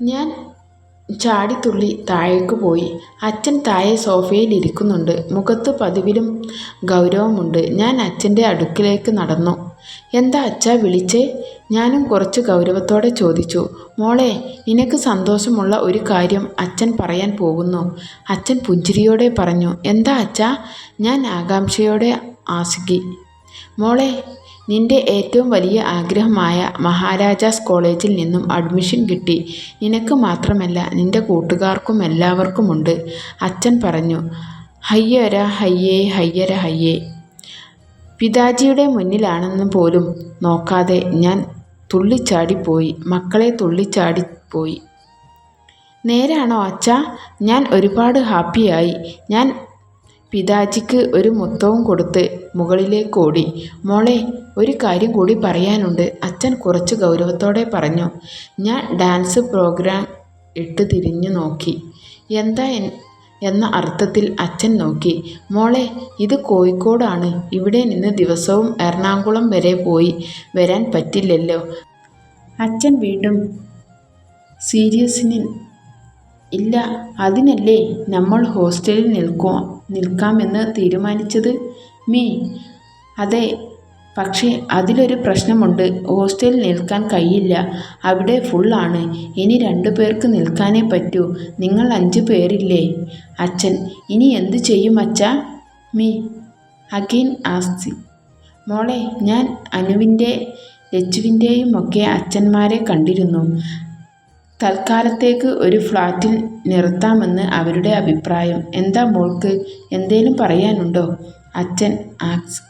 ഞാൻ ചാടിത്തുള്ളി താഴേക്ക് പോയി. അച്ഛൻ താഴെ സോഫയിൽ ഇരിക്കുന്നുണ്ട് മുഖത്ത് പതിവിലും ഗൗരവമുണ്ട്. ഞാൻ അച്ഛന്റെ അടുക്കിലേക്ക് നടന്നു. "എന്താ അച്ഛ വിളിച്ചേ? " ഞാനും കുറച്ച് ഗൗരവത്തോടെ ചോദിച്ചു. "മോളെ, നിനക്ക് സന്തോഷമുള്ള ഒരു കാര്യം അച്ഛൻ പറയാൻ പോകുന്നു. " അച്ഛൻ പുഞ്ചിരിയോടെ പറഞ്ഞു. "എന്താ അച്ഛ " ഞാൻ ആകാംക്ഷയോടെ ആസിഖി. "മോളെ, നിന്റെ ഏറ്റവും വലിയ ആഗ്രഹമായ മഹാരാജാസ് കോളേജിൽ നിന്നും അഡ്മിഷൻ കിട്ടി. നിനക്ക് മാത്രമല്ല നിന്റെ കൂട്ടുകാർക്കും എല്ലാവർക്കുമുണ്ട് " അച്ഛൻ പറഞ്ഞു. ഹയ്യര ഹയ്യേ ഹയ്യര ഹയ്യേ. പിതാജിയുടെ മുന്നിലാണെന്ന് പോലും നോക്കാതെ ഞാൻ തുള്ളിച്ചാടിപ്പോയി. മക്കളെ തുള്ളിച്ചാടിപ്പോയി. "നേരാണോ അച്ഛ " ഞാൻ ഒരുപാട് ഹാപ്പിയായി. ഞാൻ പിതാജിക്ക് ഒരു മുത്തവും കൊടുത്ത് മുകളിലേക്കോടി. "മോളെ, ഒരു കാര്യം കൂടി പറയാനുണ്ട്. " അച്ഛൻ കുറച്ച് ഗൗരവത്തോടെ പറഞ്ഞു. ഞാൻ ഡാൻസ് പ്രോഗ്രാം ഇട്ട് തിരിഞ്ഞു നോക്കി. "എന്താ എന്ന അർത്ഥത്തിൽ അച്ഛൻ നോക്കി. "മോളെ, ഇത് കോഴിക്കോടാണ്. ഇവിടെ നിന്ന് ദിവസവും എറണാകുളം വരെ പോയി വരാൻ പറ്റില്ലല്ലോ? " അച്ഛൻ വീണ്ടും സീരിയസിന്. "ഇല്ല. അതിനല്ലേ നമ്മൾ ഹോസ്റ്റലിൽ നിൽക്കോ നിൽക്കാമെന്ന് തീരുമാനിച്ചത്. " മീ: അതെ. പക്ഷേ അതിലൊരു പ്രശ്നമുണ്ട്. ഹോസ്റ്റലിൽ നിൽക്കാൻ കഴിയില്ല. അവിടെ ഫുൾ ആണ്. ഇനി രണ്ടുപേർക്ക് നിൽക്കാനേ പറ്റൂ. നിങ്ങൾ അഞ്ച് പേരില്ലേ? " അച്ഛൻ. "ഇനി എന്തു ചെയ്യും അച്ഛ " മീ: അഗെയിൻ ആസ്തി "മോളെ, ഞാൻ അനുവിന്റെ ലച്ചുവിന്റെയും ഒക്കെ അച്ഛന്മാരെ കണ്ടിരുന്നു. തൽക്കാലത്തേക്ക് ഒരു ഫ്ലാറ്റിൽ നിർത്താമെന്ന് അവരുടെ അഭിപ്രായം. എന്താ മോൾക്ക് എന്തേലും പറയാനുണ്ടോ? " അച്ഛൻ ആക്സ്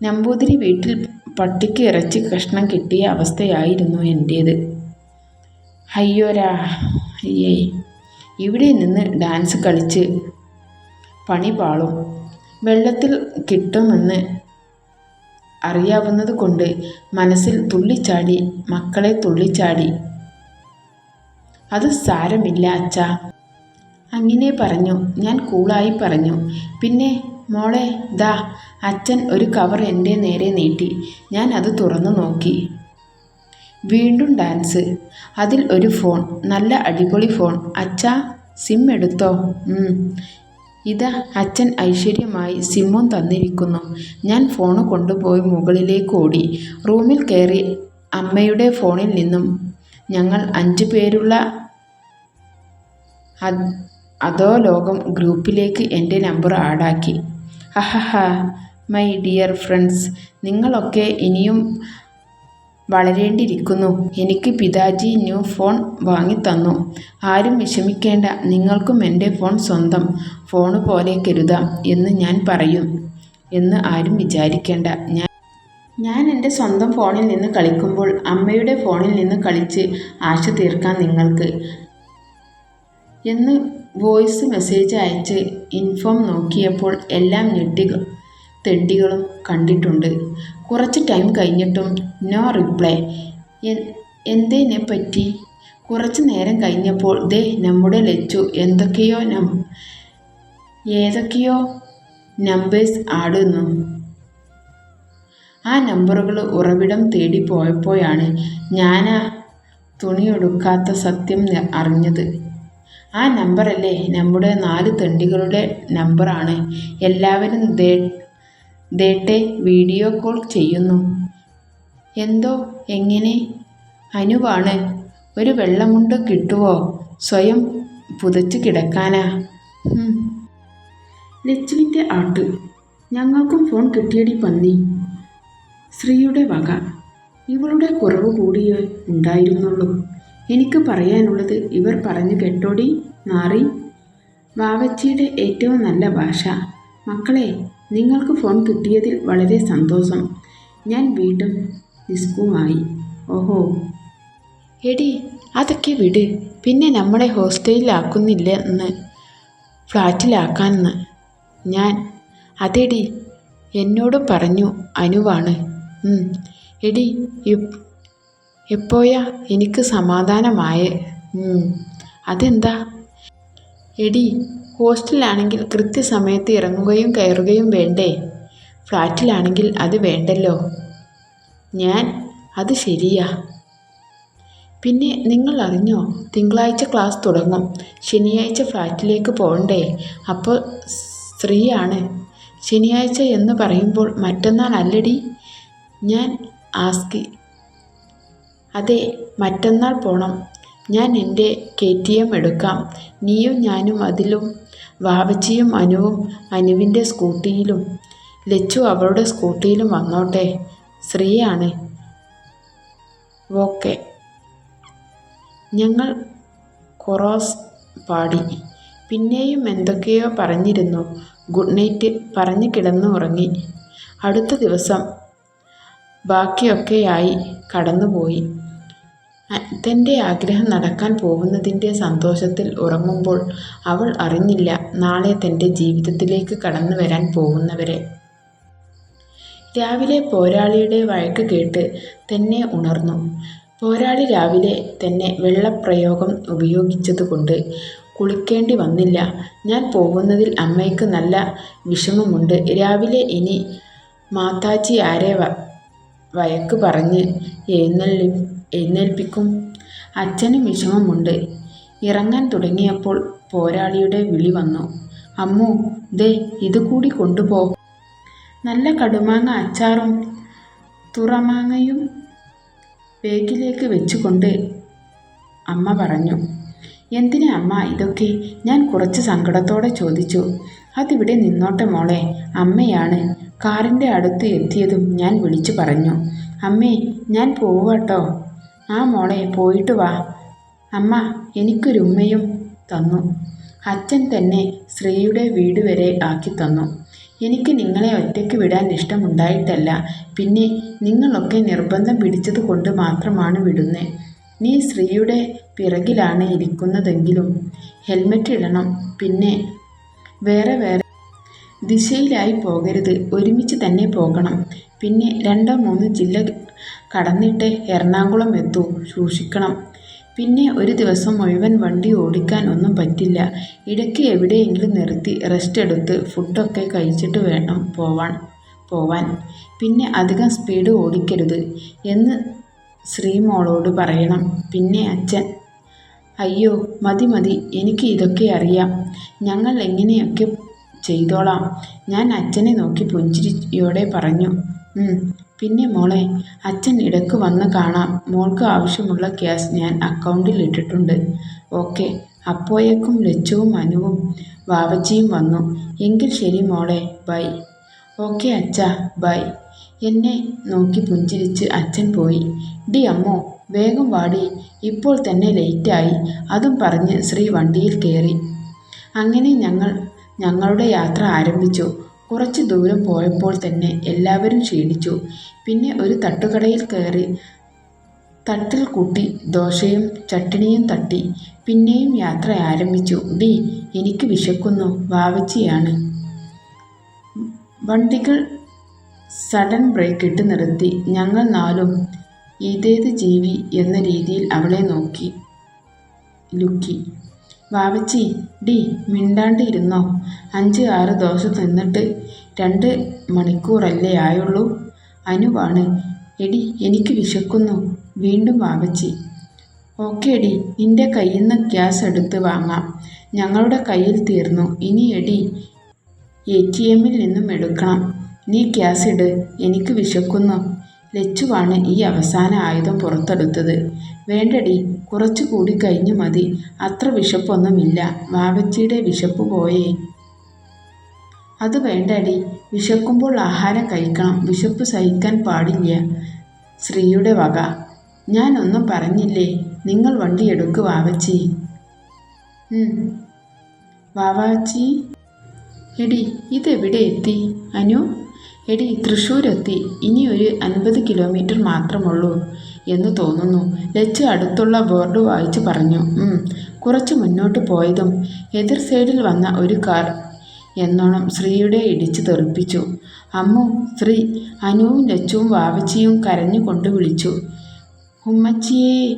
നമ്പൂതിരി വീട്ടിൽ പട്ടിക്ക് ഇറച്ചി കഷ്ണം കിട്ടിയ അവസ്ഥയായിരുന്നു എന്റേത് അയ്യോരാ അയ്യേ ഇവിടെ നിന്ന് ഡാൻസ് കളിച്ച് പണി പാളും. വെള്ളത്തിൽ കിട്ടുമെന്ന് അറിയാവുന്നതുകൊണ്ട് മനസ്സിൽ തുള്ളിച്ചാടി. മക്കളെ തുള്ളിച്ചാടി. "അത് സാരമില്ല അച്ഛ അങ്ങനെ പറഞ്ഞു. ഞാൻ കൂളായി പറഞ്ഞു. "പിന്നെ മോളെ ദാ. " അച്ഛൻ ഒരു കവർ എന്റെ നേരെ നീട്ടി. ഞാൻ അത് തുറന്നു നോക്കി. വീണ്ടും ഡാൻസ്. അതിൽ ഒരു ഫോൺ. നല്ല അടിപൊളി ഫോൺ. "അച്ഛാ, സിം എടുത്തോ? " "ഉം. ഇതാ. " അച്ഛൻ ഐശ്വര്യമായി സിമ്മും തന്നിരിക്കുന്നു. ഞാൻ ഫോണ് കൊണ്ടുപോയി മുകളിലേക്ക് ഓടി. റൂമിൽ കയറി അമ്മയുടെ ഫോണിൽ നിന്നും ഞങ്ങൾ അഞ്ചു പേരുള്ള അതോ ലോകം ഗ്രൂപ്പിലേക്ക് എന്റെ നമ്പർ ആഡാക്കി. ഹഹഹ മൈ ഡിയർ ഫ്രണ്ട്സ്, നിങ്ങളൊക്കെ ഇനിയും വളരേണ്ടിയിരിക്കുന്നു. എനിക്ക് പിതാജി ന്യൂ ഫോൺ വാങ്ങിത്തന്നു. ആരും വിഷമിക്കേണ്ട. നിങ്ങൾക്കും എന്റെ ഫോൺ സ്വന്തം ഫോണ് പോലെ കരുതാം എന്ന് ഞാൻ പറയും എന്ന് ആരും വിചാരിക്കേണ്ട. ഞാൻ ഞാൻ എന്റെ സ്വന്തം ഫോണിൽ നിന്ന് കളിക്കുമ്പോൾ അമ്മയുടെ ഫോണിൽ നിന്ന് കളിച്ച് ആശ തീർക്കാം നിങ്ങൾക്ക് എന്ന് വോയിസ് മെസ്സേജ് അയച്ച് ഇൻഫോം നോക്കിയപ്പോൾ എല്ലാ തെണ്ടികളും കണ്ടിട്ടുണ്ട്. കുറച്ച് ടൈം കഴിഞ്ഞിട്ടും നോ റിപ്ലൈ. എന്തിനെപ്പറ്റി? കുറച്ച് നേരം കഴിഞ്ഞപ്പോൾ ദേ നമ്മുടെ ലച്ചു ഏതൊക്കെയോ നമ്പേഴ്സ് ആടുന്നു ആ നമ്പറുകൾ ഉറവിടം തേടി പോയപ്പോഴാണ് ഞാനാ തുണിയെടുക്കാത്ത സത്യം അറിഞ്ഞത്. ആ നമ്പറല്ലേ നമ്മുടെ നാല് തെണ്ടികളുടെ നമ്പറാണ്. എല്ലാവരും ദേട്ടെ വീഡിയോ കോൾ ചെയ്യുന്നു. എന്തോ എങ്ങനെ? അനുവാണ്. ഒരു വെള്ളമുണ്ട് കിട്ടുവോ? സ്വയം പുതച്ച് കിടക്കാനാ. ലച്ചുവിന്റെ ആട്ട്. ഞങ്ങൾക്കും ഫോൺ കിട്ടിയടി പന്നി. ശ്രീയുടെ വക. ഇവളുടെ കുറവ് കൂടിയേ ഉണ്ടായിരുന്നുള്ളൂ. എനിക്ക് പറയാനുള്ളത് ഇവർ പറഞ്ഞു കേട്ടോടി നാറി. വാവച്ചിയുടെ ഏറ്റവും നല്ല ഭാഷ. മക്കളെ, നിങ്ങൾക്ക് ഫോൺ കിട്ടിയതിൽ വളരെ സന്തോഷം. ഞാൻ വീണ്ടും നിസ്കുമായി ഓഹോ. എടി അതൊക്കെ വിട്. പിന്നെ നമ്മളെ ഹോസ്റ്റലിലാക്കുന്നില്ല എന്ന് ഫ്ലാറ്റിലാക്കാമെന്ന് ഞാൻ. അതെടി എന്നോട് പറഞ്ഞു അനുവാണ്. എടി എപ്പോയാ എനിക്ക് സമാധാനമായേ? അതെന്താ? എടീ ഹോസ്റ്റലിലാണെങ്കിൽ കൃത്യസമയത്ത് ഇറങ്ങുകയും കയറുകയും വേണ്ടേ? ഫ്ലാറ്റിലാണെങ്കിൽ അത് വേണ്ടല്ലോ. ഞാൻ. അത് ശരിയാ. പിന്നെ നിങ്ങൾ അറിഞ്ഞോ തിങ്കളാഴ്ച ക്ലാസ് തുടങ്ങും ശനിയാഴ്ച ഫ്ലാറ്റിലേക്ക് പോകണ്ടേ അപ്പോൾ സ്ത്രീയാണ് ശനിയാഴ്ച എന്ന് പറയുമ്പോൾ മറ്റന്നാൾ അല്ലടി ഞാൻ ആസ്കി അതെ മറ്റന്നാൾ പോണം ഞാൻ എന്റെ കെ ടി എം എടുക്കാം നീയും ഞാനും അതിലും വാവച്ചിയും അനുവും അനുവിന്റെ സ്കൂട്ടിയിലും ലച്ചു അവളുടെ സ്കൂട്ടിയിലും വന്നോട്ടെ. ശ്രീയാണ് ഓക്കെ ഞങ്ങൾ കൊറോസ് പാടി. പിന്നെയും എന്തൊക്കെയോ പറഞ്ഞിരുന്നു. ഗുഡ് നൈറ്റ് പറഞ്ഞു കിടന്നു ഉറങ്ങി. അടുത്ത ദിവസം ബാക്കിയൊക്കെയായി കടന്നുപോയി. തന്റെ ആഗ്രഹം നടക്കാൻ പോകുന്നതിന്റെ സന്തോഷത്തിൽ ഉറങ്ങുമ്പോൾ അവൾ അറിഞ്ഞില്ല നാളെ തന്റെ ജീവിതത്തിലേക്ക് കടന്നു വരാൻ പോകുന്നവരെ. രാവിലെ പോരാളിയുടെ വഴക്ക് കേട്ട് തന്നെ ഉണർന്നു. പോരാളി രാവിലെ തന്നെ വെള്ളപ്രയോഗം ഉപയോഗിച്ചതുകൊണ്ട് കുളിക്കേണ്ടി വന്നില്ല. ഞാൻ പോകുന്നതിൽ അമ്മയ്ക്ക് നല്ല വിഷമമുണ്ട്. രാവിലെ ഇനി മാതാജി ആരെ വഴക്ക് പറഞ്ഞ് എഴുന്നള്ളി എഴുന്നേൽപ്പിക്കും. അച്ഛനും വിഷമമുണ്ട്. ഇറങ്ങാൻ തുടങ്ങിയപ്പോൾ പോരാളിയുടെ വിളി വന്നു. അമ്മു ദേ ഇതുകൂടി കൊണ്ടുപോ. നല്ല കടുമാങ്ങ അച്ചാറും തുറമാങ്ങയും ബാഗിലേക്ക് വെച്ചുകൊണ്ട് അമ്മ പറഞ്ഞു എന്തിനാ അമ്മ ഇതൊക്കെ? ഞാൻ കുറച്ച് സങ്കടത്തോടെ ചോദിച്ചു. അതിവിടെ നിന്നോട്ടെ മോളെ അമ്മയാണ്. കാറിന്റെ അടുത്ത് എത്തിയതും ഞാൻ വിളിച്ചു പറഞ്ഞു. അമ്മേ ഞാൻ പോവാട്ടോ ആ മോളെ പോയിട്ട് വാ. അമ്മ എനിക്കൊരുമ്മയും തന്നു. അച്ഛൻ തന്നെ ശ്രീയുടെ വീട് വരെ ആക്കി തന്നു. എനിക്ക് നിങ്ങളെ ഒറ്റയ്ക്ക് വിടാൻ ഇഷ്ടമുണ്ടായിട്ടല്ല. പിന്നെ നിങ്ങളൊക്കെ നിർബന്ധം പിടിച്ചത് കൊണ്ട് മാത്രമാണ് വിടുന്നത് നീ ശ്രീയുടെ പിറകിലാണ് ഇരിക്കുന്നതെങ്കിലും ഹെൽമെറ്റ് ഇടണം. പിന്നെ വേറെ വേറെ ദിശയിലായി പോകരുത്. ഒരുമിച്ച് തന്നെ പോകണം. പിന്നെ രണ്ടോ മൂന്ന് ജില്ല കടന്നിട്ട് എറണാകുളം എത്തൂ. സൂക്ഷിക്കണം. പിന്നെ ഒരു ദിവസം മുഴുവൻ വണ്ടി ഓടിക്കാൻ ഒന്നും പറ്റില്ല. ഇടയ്ക്ക് എവിടെയെങ്കിലും നിർത്തി റെസ്റ്റ് എടുത്ത് ഫുഡൊക്കെ കഴിച്ചിട്ട് വേണം പോവാൻ പോവാൻ. പിന്നെ അധികം സ്പീഡ് ഓടിക്കരുത് എന്ന് ശ്രീമോളോട് പറയണം. പിന്നെ അച്ഛൻ അയ്യോ മതി മതി എനിക്ക് ഇതൊക്കെ അറിയാം. ഞങ്ങൾ എങ്ങനെയൊക്കെ ചെയ്തോളാം. ഞാൻ അച്ഛനെ നോക്കി പുഞ്ചിരിയോടെ പറഞ്ഞു പിന്നെ മോളെ അച്ഛൻ ഇടയ്ക്ക് വന്ന് കാണാം. മോൾക്ക് ആവശ്യമുള്ള ക്യാഷ് ഞാൻ അക്കൗണ്ടിൽ ഇട്ടിട്ടുണ്ട്. ഓക്കെ. അപ്പോയേക്കും ലച്ചുവും അനുവും വാവച്ചിയും വന്നു. എങ്കിൽ ശരി മോളെ ബൈ. ഓക്കെ അച്ഛ ബൈ. എന്നെ നോക്കി പുഞ്ചിരിച്ച് അച്ഛൻ പോയി. ഡി അമ്മോ വേഗം വാടി. ഇപ്പോൾ തന്നെ ലേറ്റായി. അതും പറഞ്ഞ് ശ്രീ വണ്ടിയിൽ കയറി. അങ്ങനെ ഞങ്ങൾ ഞങ്ങളുടെ യാത്ര ആരംഭിച്ചു. കുറച്ച് ദൂരം പോയപ്പോൾ തന്നെ എല്ലാവരും ക്ഷീണിച്ചു. പിന്നെ ഒരു തട്ടുകടയിൽ കയറി തട്ടിൽ കൂട്ടി ദോശയും ചട്ടിണിയും തട്ടി. പിന്നെയും യാത്ര ആരംഭിച്ചു. ഡി എനിക്ക് വിശക്കുന്നു. വാവച്ചിയാണ് വണ്ടികൾ സഡൻ ബ്രേക്ക് ഇട്ട് നിർത്തി. ഞങ്ങൾ നാലും ഇതേത് ജീവി എന്ന രീതിയിൽ അവളെ നോക്കി ലുക്കി. വാവച്ചി ഡി മിണ്ടാണ്ട് ഇരുന്നോ അഞ്ച് ആറ് ദോശ തിന്നിട്ട് രണ്ട് മണിക്കൂറല്ലേ ആയുള്ളൂ? അനുവാണ്. എടി എനിക്ക് വിശക്കുന്നു. വീണ്ടും വാവച്ചി. ഓക്കെ എടി നിന്റെ കയ്യിൽ നിന്ന് ഗ്യാസ് എടുത്ത് വാങ്ങാം. ഞങ്ങളുടെ കയ്യിൽ തീർന്നു. ഇനി എടി എ ടി എമ്മിൽ നിന്നും എടുക്കണം. നീ ഗ്യാസ് ഇട്. എനിക്ക് വിശക്കുന്നു. ലച്ചുവാണ് ഈ അവസാന ആയുധം പുറത്തെടുത്തത്. വേണ്ടടി കുറച്ചു കൂടി കഴിഞ്ഞു മതി. അത്ര വിശപ്പൊന്നുമില്ല. വാവച്ചിയുടെ വിശപ്പ് പോയേ. അത് വേണ്ടടി. വിശക്കുമ്പോൾ ആഹാരം കഴിക്കണം. വിശപ്പ് സഹിക്കാൻ പാടില്ല. ശ്രീയുടെ വക. ഞാനൊന്നും പറഞ്ഞില്ലേ? നിങ്ങൾ വണ്ടി എടുക്ക് വാവച്ചി. വാവാച്ചി. എടി ഇതെവിടെ എത്തി? അനു? എടി തൃശ്ശൂരെത്തി. ഇനി ഒരു അൻപത് കിലോമീറ്റർ മാത്രമുള്ളൂ എന്ന് തോന്നുന്നു. ലച്ച് അടുത്തുള്ള ബോർഡ് വായിച്ചു പറഞ്ഞു. കുറച്ച് മുന്നോട്ട് പോയതും എതിർ സൈഡിൽ വന്ന ഒരു കാർ എന്നോണം ശ്രീയുടെ ഇടിച്ചു തെറിപ്പിച്ചു. അമ്മു ശ്രീ അനുവും ലച്ചുവും വാവച്ചിയും കരഞ്ഞു കരഞ്ഞുകൊണ്ട് വിളിച്ചു. ഉമ്മച്ചിയേ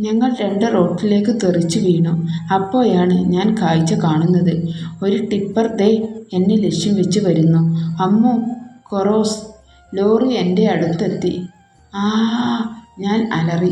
ഞങ്ങൾ രണ്ട് റോട്ടിലേക്ക് തെറിച്ചു വീണു. അപ്പോഴാണ് ഞാൻ കാഴ്ച കാണുന്നത്. ഒരു ടിപ്പർ ദേ എന്നെ ലക്ഷ്യം വെച്ച് വരുന്നു. അമ്മു കൊറോസ് ലോറി എന്റെ അടുത്തെത്തി. ആ ഞാൻ അലറി.